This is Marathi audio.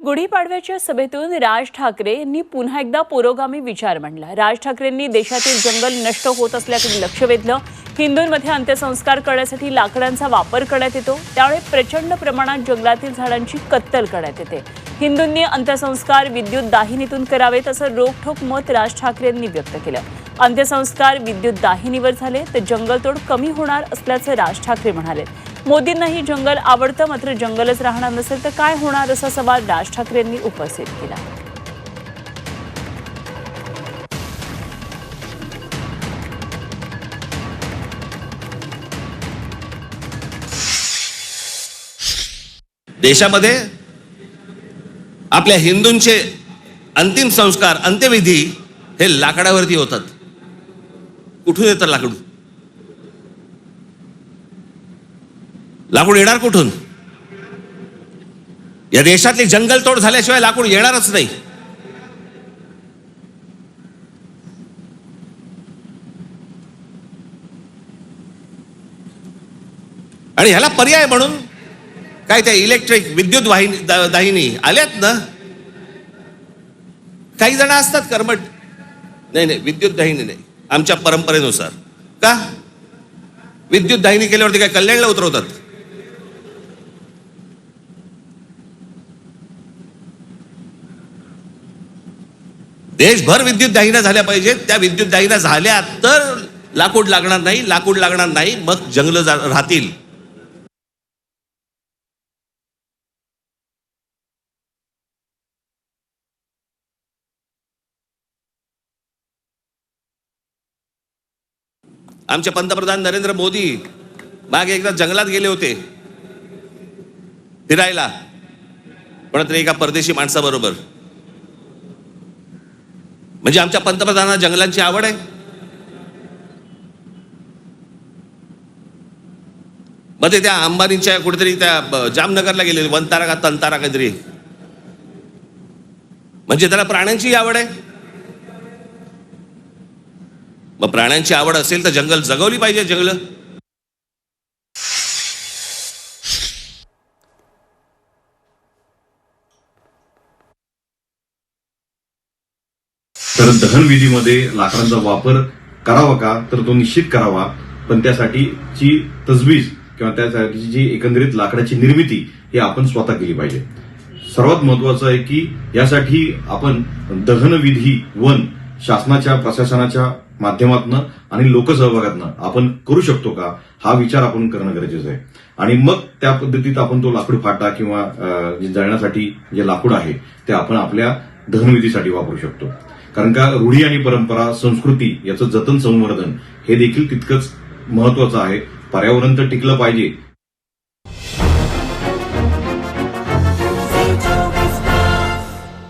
गुढीपाडव्याच्या सभेतून राज ठाकरे यांनी पुन्हा एकदा पुरोगामी विचार मांडला. राज ठाकरेंनी देशातील जंगल नष्ट होत असल्याकडे लक्ष वेधलं. हिंदूंमध्ये अंत्यसंस्कार करण्यासाठी लाकडांचा वापर करण्यात येतो. त्यामुळे प्रचंड प्रमाणात जंगलातील झाडांची कत्तल करण्यात येते. हिंदूंनी अंत्यसंस्कार विद्युत दाहिनीतून करावेत असं रोखठोक मत राज ठाकरे यांनी व्यक्त केलं. अंत्यसंस्कार विद्युत दाहिनीवर झाले तर जंगलतोड कमी होणार असल्याचं राज ठाकरे म्हणाले मोदींनाही जंगल आवडतं मात्र जंगलच राहणार नसेल तर काय होणार असा सवाल राज ठाकरे यांनी उपस्थित केला. देशामध्ये आपल्या हिंदूंचे अंतिम संस्कार अंत्यविधी हे लाकडावरती होतात. कुठून येतं लाकडू? लाकूड येणार कुठून? या देशातली जंगलतोड झाल्याशिवाय लाकूड येणारच नाही. आणि ह्याला पर्याय म्हणून काय त्या इलेक्ट्रिक विद्युत वाहिनी दाहिनी आल्यात ना? काही जण असतात कर्मट नाही नाही विद्युत दाहिनी नाही. आमच्या परंपरेनुसार. का? विद्युत दाहिनी केल्यावरती काय कल्याणला उतरवतात? देशभर विद्युत दाहिन्या झाल्या पाहिजेत. त्या विद्युत दाहिन्या झाल्या तर लाकूड लागणार नाही लाकूड लागणार नाही मग जंगल राहतील. आमचे पंतप्रधान नरेंद्र मोदी मागे एकदा जंगलात गेले होते. फिरायला. कोणतरी एका परदेशी माणसाबरोबर. म्हणजे आमच्या पंतप्रधानांना जंगलांची आवड आहे. मग ते त्या अंबानींच्या कुठेतरी त्या जामनगरला गेलेले वनतारा का तंतारा काहीतरी. म्हणजे त्याला प्राण्यांची आवड आहे. मग प्राण्यांची आवड असेल तर जंगल जगवली पाहिजे जंगल. तर दहनविधीमध्ये लाकडांचा वापर करावा का? तर तो निश्चित करावा. पण त्यासाठीची तजवीज किंवा त्यासाठीची जी एकंदरीत लाकडाची निर्मिती ही आपण स्वतः केली पाहिजे. सर्वात महत्वाचं आहे की यासाठी आपण दहनविधी वन शासनाच्या प्रशासनाच्या माध्यमातनं आणि लोकसहभागातनं आपण करू शकतो का? हा विचार आपण करणं गरजेचं आहे. आणि मग त्या पद्धतीत आपण तो लाकूड फाटा किंवा जळण्यासाठी जे लाकूड आहे ते आपण आपल्या दहनविधीसाठी वापरू शकतो. कारण का रूढी आणि परंपरा संस्कृती याचं जतन संवर्धन हे देखील तितकंच महत्वाचं आहे. पर्यावरण तर टिकलं पाहिजे.